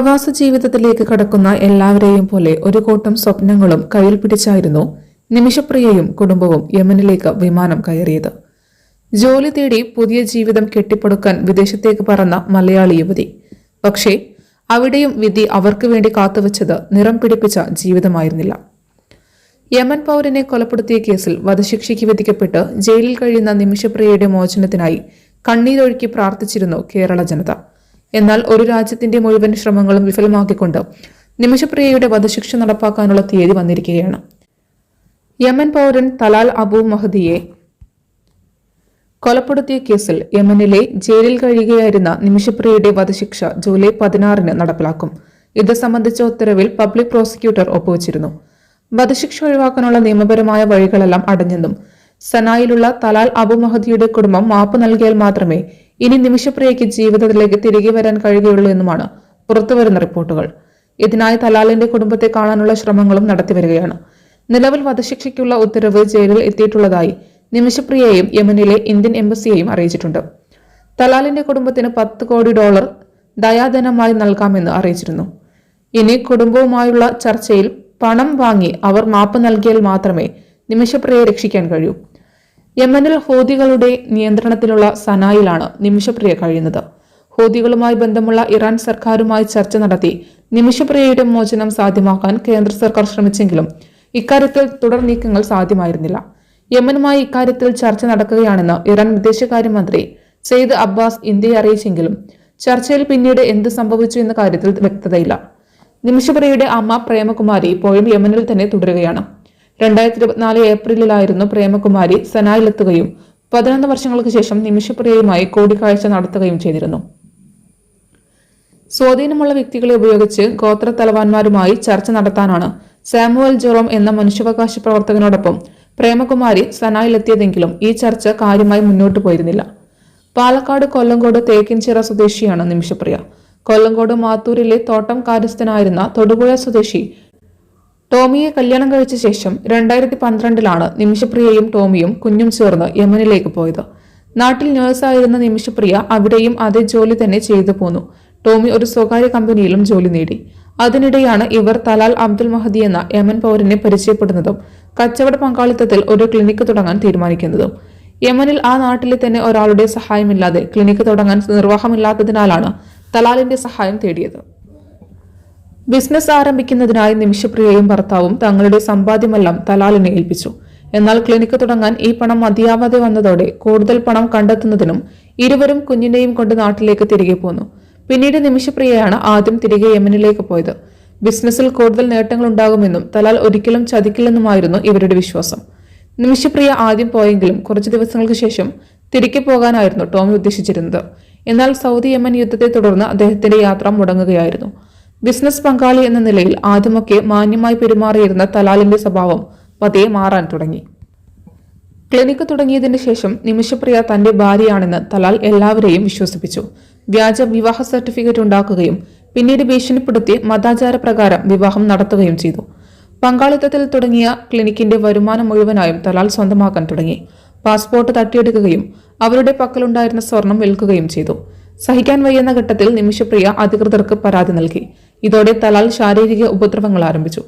പ്രവാസ ജീവിതത്തിലേക്ക് കടക്കുന്ന എല്ലാവരെയും പോലെ ഒരു കൂട്ടം സ്വപ്നങ്ങളും കയ്യിൽ പിടിച്ചായിരുന്നു നിമിഷപ്രിയയും കുടുംബവും യമനിലേക്ക് വിമാനം കയറിയത്. ജോലി തേടി പുതിയ ജീവിതം കെട്ടിപ്പടുക്കാൻ വിദേശത്തേക്ക് പറന്ന മലയാളി യുവതി. പക്ഷേ അവിടെയും വിധി അവർക്ക് വേണ്ടി കാത്തുവച്ചത് നിറം പിടിപ്പിച്ച ജീവിതമായിരുന്നില്ല. യമൻ പൗരനെ കൊലപ്പെടുത്തിയ കേസിൽ വധശിക്ഷയ്ക്ക് വിധിക്കപ്പെട്ട് ജയിലിൽ കഴിയുന്ന നിമിഷപ്രിയയുടെ മോചനത്തിനായി കണ്ണീരൊഴുക്കി പ്രാർത്ഥിച്ചിരുന്നു കേരള ജനത. എന്നാൽ ഒരു രാജ്യത്തിന്റെ മുഴുവൻ ശ്രമങ്ങളും വിഫലമാക്കിക്കൊണ്ട് നിമിഷപ്രിയയുടെ വധശിക്ഷ നടപ്പാക്കാനുള്ള തീയതി വന്നിരിക്കുകയാണ്. യമൻ പൗരൻ തലാൽ അബു മഹദിയെ കൊലപ്പെടുത്തിയ കേസിൽ യമനിലെ ജയിലിൽ കഴിയുകയായിരുന്ന നിമിഷപ്രിയയുടെ വധശിക്ഷ ജൂലൈ പതിനാറിന് നടപ്പിലാക്കും. ഇത് സംബന്ധിച്ച ഉത്തരവിൽ പബ്ലിക് പ്രോസിക്യൂട്ടർ ഒപ്പുവച്ചിരുന്നു. വധശിക്ഷ ഒഴിവാക്കാനുള്ള നിയമപരമായ വഴികളെല്ലാം അടഞ്ഞെന്നും സനായിലുള്ള തലാൽ അബു മഹദിയുടെ കുടുംബം മാപ്പ് നൽകിയാൽ മാത്രമേ ഇനി നിമിഷപ്രിയയ്ക്ക് ജീവിതത്തിലേക്ക് തിരികെ വരാൻ കഴിയുകയുള്ളൂ എന്നുമാണ് പുറത്തുവരുന്ന റിപ്പോർട്ടുകൾ. ഇതിനായി തലാലിന്റെ കുടുംബത്തെ കാണാനുള്ള ശ്രമങ്ങളും നടത്തിവരികയാണ് നിലവിൽ വധശിക്ഷയ്ക്കുള്ള ഉത്തരവ് ജയിലിൽ എത്തിയിട്ടുള്ളതായി നിമിഷപ്രിയയെയും യമനിലെ ഇന്ത്യൻ എംബസിയെയും അറിയിച്ചിട്ടുണ്ട്. തലാലിന്റെ കുടുംബത്തിന് പത്ത് കോടി ഡോളർ ദയാധനമായി നൽകാമെന്ന് അറിയിച്ചിരുന്നു. ഇനി കുടുംബവുമായുള്ള ചർച്ചയിൽ പണം വാങ്ങി അവർ മാപ്പ് നൽകിയാൽ മാത്രമേ നിമിഷപ്രിയയെ രക്ഷിക്കാൻ കഴിയൂ. യമനിൽ ഹോദികളുടെ നിയന്ത്രണത്തിലുള്ള സനായിലാണ് നിമിഷപ്രിയ കഴിയുന്നത്. ഹോദികളുമായി ബന്ധമുള്ള ഇറാൻ സർക്കാരുമായി ചർച്ച നടത്തി നിമിഷപ്രിയയുടെ മോചനം സാധ്യമാക്കാൻ കേന്ദ്ര സർക്കാർ ശ്രമിച്ചെങ്കിലും ഇക്കാര്യത്തിൽ തുടർ നീക്കങ്ങൾ സാധ്യമായിരുന്നില്ല. യമനുമായി ഇക്കാര്യത്തിൽ ചർച്ച നടക്കുകയാണെന്ന് ഇറാൻ വിദേശകാര്യമന്ത്രി സെയ്ദ് അബ്ബാസ് ഇന്ത്യയെ അറിയിച്ചെങ്കിലും ചർച്ചയിൽ പിന്നീട് എന്ത് സംഭവിച്ചു എന്ന കാര്യത്തിൽ വ്യക്തതയില്ല. നിമിഷപ്രിയയുടെ അമ്മ പ്രേമകുമാരി ഇപ്പോഴും യമനിൽ തന്നെ തുടരുകയാണ്. രണ്ടായിരത്തി ഇരുപത്തിനാല് ഏപ്രിലിലായിരുന്നു പ്രേമകുമാരി സനായിലെത്തുകയും പതിനൊന്ന് വർഷങ്ങൾക്ക് ശേഷം നിമിഷപ്രിയയുമായി കൂടിക്കാഴ്ച നടത്തുകയും ചെയ്തിരുന്നു. സ്വാധീനമുള്ള വ്യക്തികളെ ഉപയോഗിച്ച് ഗോത്ര തലവാന്മാരുമായി ചർച്ച നടത്താനാണ് സാമുവൽ ജോറോം എന്ന മനുഷ്യാവകാശ പ്രവർത്തകനോടൊപ്പം പ്രേമകുമാരി സനായിലെത്തിയതെങ്കിലും ഈ ചർച്ച കാര്യമായി മുന്നോട്ടു പോയിരുന്നില്ല. പാലക്കാട് കൊല്ലങ്കോട് തേക്കിൻചിറ സ്വദേശിയാണ് നിമിഷപ്രിയ. കൊല്ലങ്കോട് മാത്തൂരിലെ തോട്ടം കാര്യസ്ഥനായിരുന്ന തൊടുപുഴ സ്വദേശി ടോമിയെ കല്യാണം കഴിച്ച ശേഷം രണ്ടായിരത്തി പന്ത്രണ്ടിലാണ് നിമിഷപ്രിയയും ടോമിയും കുഞ്ഞും ചേർന്ന് യമനിലേക്ക് പോയത്. നാട്ടിൽ നേഴ്സായിരുന്ന നിമിഷപ്രിയ അവിടെയും അതേ ജോലി തന്നെ ചെയ്തു പോന്നു. ടോമി ഒരു സ്വകാര്യ കമ്പനിയിലും ജോലി നേടി. അതിനിടെയാണ് ഇവർ തലാൽ അബ്ദുൽ മഹദി എന്ന യമൻ പൗരനെ പരിചയപ്പെടുന്നതും കച്ചവട പങ്കാളിത്തത്തിൽ ഒരു ക്ലിനിക്ക് തുടങ്ങാൻ തീരുമാനിക്കുന്നതും. യമനിൽ ആ നാട്ടിലെ തന്നെ ഒരാളുടെ സഹായമില്ലാതെ ക്ലിനിക്ക് തുടങ്ങാൻ നിർവാഹമില്ലാത്തതിനാലാണ് തലാലിന്റെ സഹായം തേടിയത്. ബിസിനസ് ആരംഭിക്കുന്നതിനായി നിമിഷപ്രിയയും ഭർത്താവും തങ്ങളുടെ സമ്പാദ്യമെല്ലാം തലാലിനെ ഏൽപ്പിച്ചു. എന്നാൽ ക്ലിനിക്ക് തുടങ്ങാൻ ഈ പണം മതിയാവാതെ വന്നതോടെ കൂടുതൽ പണം കണ്ടെത്തുന്നതിനും ഇരുവരും കുഞ്ഞിനെയും കൊണ്ട് നാട്ടിലേക്ക് തിരികെ പോന്നു. പിന്നീട് നിമിഷപ്രിയയാണ് ആദ്യം തിരികെ യമനിലേക്ക് പോയത്. ബിസിനസ്സിൽ കൂടുതൽ നേട്ടങ്ങൾ ഉണ്ടാകുമെന്നും തലാൽ ഒരിക്കലും ചതിക്കില്ലെന്നുമായിരുന്നു ഇവരുടെ വിശ്വാസം. നിമിഷപ്രിയ ആദ്യം പോയെങ്കിലും കുറച്ചു ദിവസങ്ങൾക്ക് ശേഷം തിരികെ പോകാനായിരുന്നു ടോമി ഉദ്ദേശിച്ചിരുന്നത്. എന്നാൽ സൗദി യമൻ യുദ്ധത്തെ തുടർന്ന് അദ്ദേഹത്തിന്റെ യാത്ര മുടങ്ങുകയായിരുന്നു. ബിസിനസ് പങ്കാളി എന്ന നിലയിൽ ആദ്യമൊക്കെ മാന്യമായി പെരുമാറിയിരുന്ന തലാലിന്റെ സ്വഭാവം പതിയെ മാറാൻ തുടങ്ങി. ക്ലിനിക്ക് തുടങ്ങിയതിന് ശേഷം നിമിഷപ്രിയ തന്റെ ഭാര്യയാണെന്ന് തലാൽ എല്ലാവരെയും വിശ്വസിപ്പിച്ചു. വ്യാജ വിവാഹ സർട്ടിഫിക്കറ്റ് ഉണ്ടാക്കുകയും പിന്നീട് ഭീഷണിപ്പെടുത്തി മതാചാര പ്രകാരം വിവാഹം നടത്തുകയും ചെയ്തു. പങ്കാളിത്തത്തിൽ തുടങ്ങിയ ക്ലിനിക്കിന്റെ വരുമാനം മുഴുവനായും തലാൽ സ്വന്തമാക്കാൻ തുടങ്ങി. പാസ്പോർട്ട് തട്ടിയെടുക്കുകയും അവരുടെ പക്കലുണ്ടായിരുന്ന സ്വർണം വിൽക്കുകയും ചെയ്തു. സഹിക്കാൻ വയ്യുന്ന ഘട്ടത്തിൽ നിമിഷപ്രിയ അധികൃതർക്ക് പരാതി നൽകി. ഇതോടെ തലാൽ ശാരീരിക ഉപദ്രവങ്ങൾ ആരംഭിച്ചു.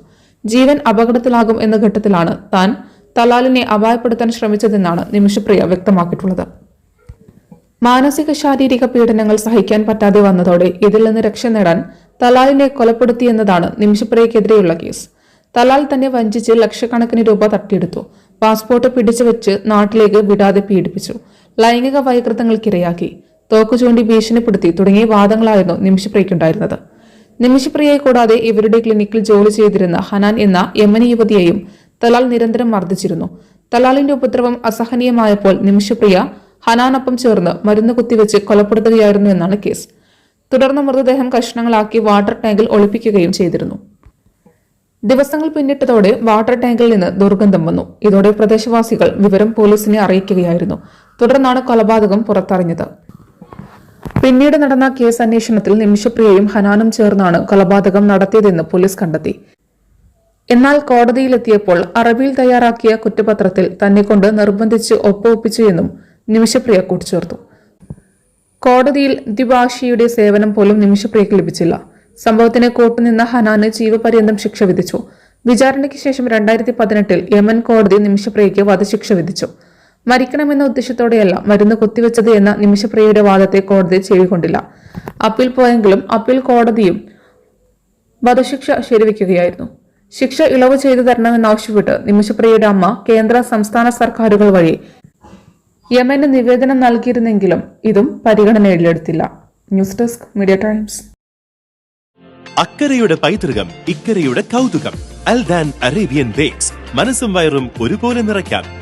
ജീവൻ അപകടത്തിലാകും എന്ന ഘട്ടത്തിലാണ് താൻ തലാലിനെ അപായപ്പെടുത്താൻ ശ്രമിച്ചതെന്നാണ് നിമിഷപ്രിയ വ്യക്തമാക്കിയിട്ടുള്ളത്. മാനസിക ശാരീരിക പീഡനങ്ങൾ സഹിക്കാൻ പറ്റാതെ വന്നതോടെ ഇതിൽ നിന്ന് രക്ഷ നേടാൻ തലാലിനെ കൊലപ്പെടുത്തിയെന്നതാണ് നിമിഷപ്രിയക്കെതിരെയുള്ള കേസ്. തലാൽ തന്നെ വഞ്ചിച്ച് ലക്ഷക്കണക്കിന് രൂപ തട്ടിയെടുത്തു. പാസ്പോർട്ട് പിടിച്ചു വെച്ച് നാട്ടിലേക്ക് വിടാതെ പീഡിപ്പിച്ചു. ലൈംഗിക വൈകൃതങ്ങൾക്കിരയാക്കി. തോക്കു ചൂണ്ടി ഭീഷണിപ്പെടുത്തി തുടങ്ങിയ വാദങ്ങളായിരുന്നു നിമിഷപ്രിയയ്ക്കുണ്ടായിരുന്നത്. നിമിഷപ്രിയയെ കൂടാതെ ഇവരുടെ ക്ലിനിക്കിൽ ജോലി ചെയ്തിരുന്ന ഹനാൻ എന്ന യമനി യുവതിയെയും തലാൽ നിരന്തരം മർദ്ദിച്ചിരുന്നു. തലാലിന്റെ ഉപദ്രവം അസഹനീയമായപ്പോൾ നിമിഷപ്രിയ ഹനാനൊപ്പം ചേർന്ന് മരുന്ന് കുത്തിവെച്ച് കൊലപ്പെടുത്തുകയായിരുന്നു എന്നാണ് കേസ്. തുടർന്ന് മൃതദേഹം കഷ്ണങ്ങളാക്കി വാട്ടർ ടാങ്കിൽ ഒളിപ്പിക്കുകയും ചെയ്തിരുന്നു. ദിവസങ്ങൾ പിന്നിട്ടതോടെ വാട്ടർ ടാങ്കിൽ നിന്ന് ദുർഗന്ധം വന്നു. ഇതോടെ പ്രദേശവാസികൾ വിവരം പോലീസിനെ അറിയിക്കുകയായിരുന്നു. തുടർന്നാണ് കൊലപാതകം പുറത്തറിഞ്ഞത്. പിന്നീട് നടന്ന കേസ് അന്വേഷണത്തിൽ നിമിഷപ്രിയയും ഹനാനും ചേർന്നാണ് കൊലപാതകം നടത്തിയതെന്ന് പോലീസ് കണ്ടെത്തി. എന്നാൽ കോടതിയിലെത്തിയപ്പോൾ അറബിയിൽ തയ്യാറാക്കിയ കുറ്റപത്രത്തിൽ തന്നെക്കൊണ്ട് നിർബന്ധിച്ച് ഒപ്പുവെപ്പിച്ചു എന്നും നിമിഷപ്രിയ കൂട്ടിച്ചേർത്തു. കോടതിയിൽ ദ്വിഭാഷിയുടെ സേവനം പോലും നിമിഷപ്രിയക്ക് ലഭിച്ചില്ല. സംഭവത്തിന് കൂട്ടുനിന്ന ഹനാന് ജീവപര്യന്തം ശിക്ഷ വിധിച്ചു. വിചാരണയ്ക്ക് ശേഷം രണ്ടായിരത്തി പതിനെട്ടിൽ യമൻ കോടതി നിമിഷപ്രിയയ്ക്ക് വധശിക്ഷ വിധിച്ചു. മരിക്കണമെന്ന ഉദ്ദേശത്തോടെയല്ല മരുന്ന് കുത്തിവെച്ചത് എന്ന നിമിഷപ്രിയയുടെ വാദത്തെ കോടതി ചെവിക്കൊണ്ടില്ല അപ്പീൽ പോയെങ്കിലും അപ്പീൽ കോടതിയും വധശിക്ഷ ശരിവെക്കുകയായിരുന്നു. ശിക്ഷ ഇളവ് ചെയ്തു തരണമെന്നാവശ്യപ്പെട്ട് നിമിഷപ്രിയയുടെ അമ്മ കേന്ദ്ര സംസ്ഥാന സർക്കാരുകൾ വഴി യമന് നിവേദനം നൽകിയിരുന്നെങ്കിലും ഇതും പരിഗണനയിലെടുത്തില്ല. News desk Media Times. അക്കരയുടെ പൈതൃകം ഇക്കരയുടെ കൗതുകം. Aldan Arabian Bakes. മനസ്സും വയറും ഒരുപോലെ നിറയ്ക്കാം.